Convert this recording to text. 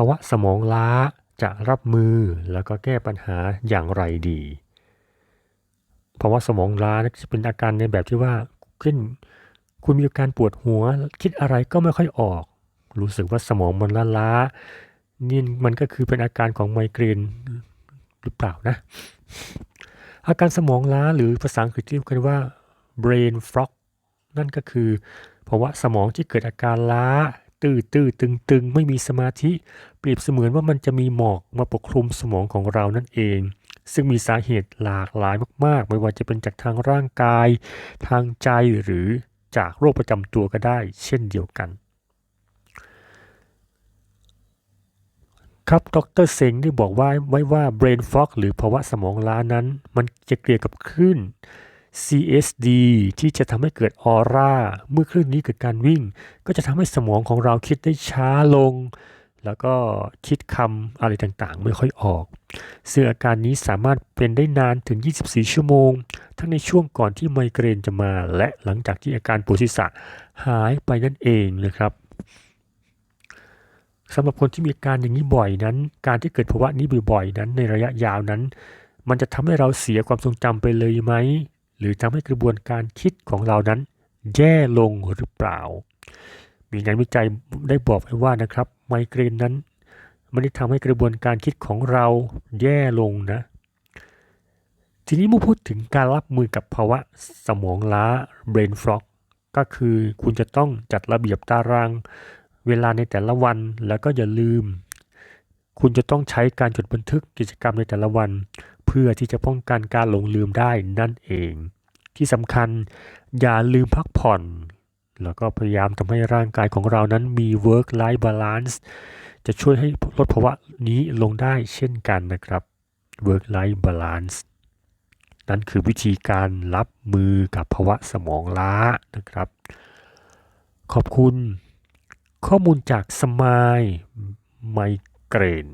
ภาวะสมองล้าจะรับมือแล้วก็แก้ปัญหาอย่างไรดีภาวะสมองล้านะจะเป็นอาการในแบบที่ว่าเช่นคุณมีอาการปวดหัว คิดอะไรก็ไม่ค่อยออก รู้สึกว่าสมองมันล้าล้านี่มันก็คือเป็นอาการของไมเกรนหรือเปล่านะ อาการสมองล้าหรือภาษาอังกฤษที่เรียกกันว่า brain fog นั่นก็คือภาวะสมองที่เกิดอาการล้า ตื้อตื้อตึงตึงไม่มีสมาธิ เปรียบเสมือนว่ามันจะมีหมอกมาปกคลุมสมองของเรานั่นเอง ซึ่งมีสาเหตุหลากหลายมากๆ ไม่ว่าจะเป็นจากทางร่างกาย ทางใจหรือจากโรคประจำตัวก็ได้ เช่นเดียวกัน ครับดรเซงได้บอกว่าไว้ว่า brain fog หรือภาวะสมองล้านั้น มันจะเกี่ยวกับคลื่น CSD ที่จะทำให้เกิดออร่า เมื่อคลื่นนี้เกิดการวิ่ง ก็จะทำให้สมองของเราคิดได้ช้าลง แล้วก็คิดคำอะไรต่างๆ ไม่ค่อยออก ซึ่งอาการนี้สามารถเป็นได้นานถึง 24 ชั่วโมง ทั้งในช่วงก่อนที่ไมเกรนจะมา และหลังจากที่อาการปวดศีรษะหายไปนั่นเองนะครับสำหรับคนที่มีอาการอย่างนี้บ่อยนั้น การที่เกิดภาวะนี้บ่อยๆนั้นในระยะยาวนั้น มันจะทำให้เราเสียความทรงจำไปเลยไหม หรือทำให้กระบวนการคิดของเรานั้น แย่ลงหรือเปล่า มีงานวิจัยได้บอกไว้ว่านะครับ ไมเกรนนั้นไมันได้ทำให้กระบวนการคิดของเราแย่ลงนะ ทีนี้เมื่อพูดถึงการรับมือกับภาวะสมองล้า brain fog ก็คือคุณจะต้องจัดระเบียบตาราง เวลาในแต่ละวันแล้วก็อย่าลืม คุณจะต้องใช้การจดบันทึกกิจกรรมในแต่ละวัน เพื่อที่จะป้องกันการหลงลืมได้นั่นเอง ที่สำคัญอย่าลืมพักผ่อน แล้วก็พยายามทำให้ร่างกายของเรานั้นมี work life balance จะช่วยให้ลดภาวะนี้ลงได้เช่นกันนะครับ work life balance นั่นคือวิธีการรับมือกับภาวะสมองล้านะครับ ขอบคุณข้อมูลจากสมายไมเกรน